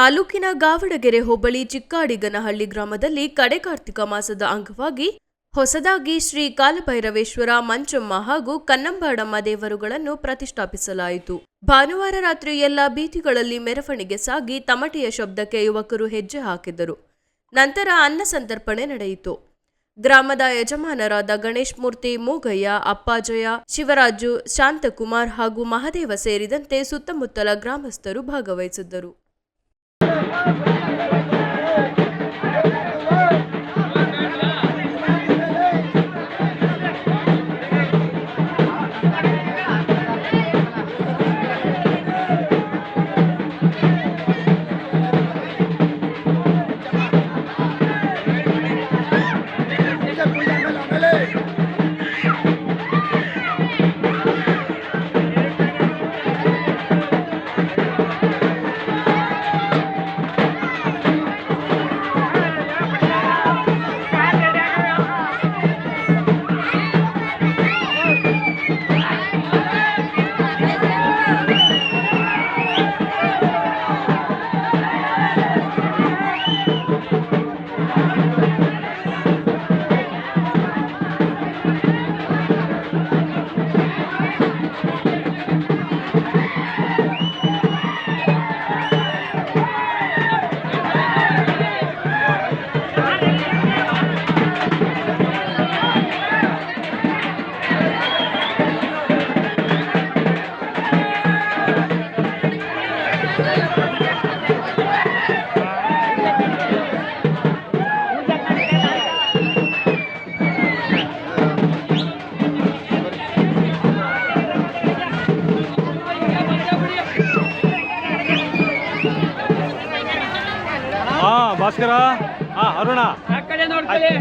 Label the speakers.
Speaker 1: ತಾಲೂಕಿನ ಗಾವಡಗೆರೆ ಹೋಬಳಿ ಚಿಕ್ಕಾಡಿಗನಹಳ್ಳಿ ಗ್ರಾಮದಲ್ಲಿ ಕಡೆ ಕಾರ್ತಿಕ ಮಾಸದ ಅಂಗವಾಗಿ ಹೊಸದಾಗಿ ಶ್ರೀ ಕಾಲಭೈರವೇಶ್ವರ ಮಂಚಮ್ಮ ಹಾಗೂ ಕನ್ನಂಬಾಡಮ್ಮ ದೇವರುಗಳನ್ನು ಪ್ರತಿಷ್ಠಾಪಿಸಲಾಯಿತು. ಭಾನುವಾರ ರಾತ್ರಿ ಎಲ್ಲ ಬೀದಿಗಳಲ್ಲಿ ಮೆರವಣಿಗೆ ಸಾಗಿ ತಮಟೆಯ ಶಬ್ದಕ್ಕೆ ಯುವಕರು ಹೆಜ್ಜೆ ಹಾಕಿದರು. ನಂತರ ಅನ್ನ ಸಂತರ್ಪಣೆ ನಡೆಯಿತು. ಗ್ರಾಮದ ಯಜಮಾನರಾದ ಗಣೇಶ್ ಮೂರ್ತಿ, ಮೂಗಯ್ಯ ಅಪ್ಪಾಜಯ ಶಿವರಾಜು, ಶಾಂತಕುಮಾರ್ ಹಾಗೂ ಮಹದೇವ ಸೇರಿದಂತೆ ಸುತ್ತಮುತ್ತಲ ಗ್ರಾಮಸ್ಥರು ಭಾಗವಹಿಸಿದ್ದರು.
Speaker 2: ಹಾ ಭಾಸ್ಕರ. ಹಾ ಅರುಣ.
Speaker 3: ಆ ಕಡೆ ನೋಡ್ಕೊಳ್ಳಿ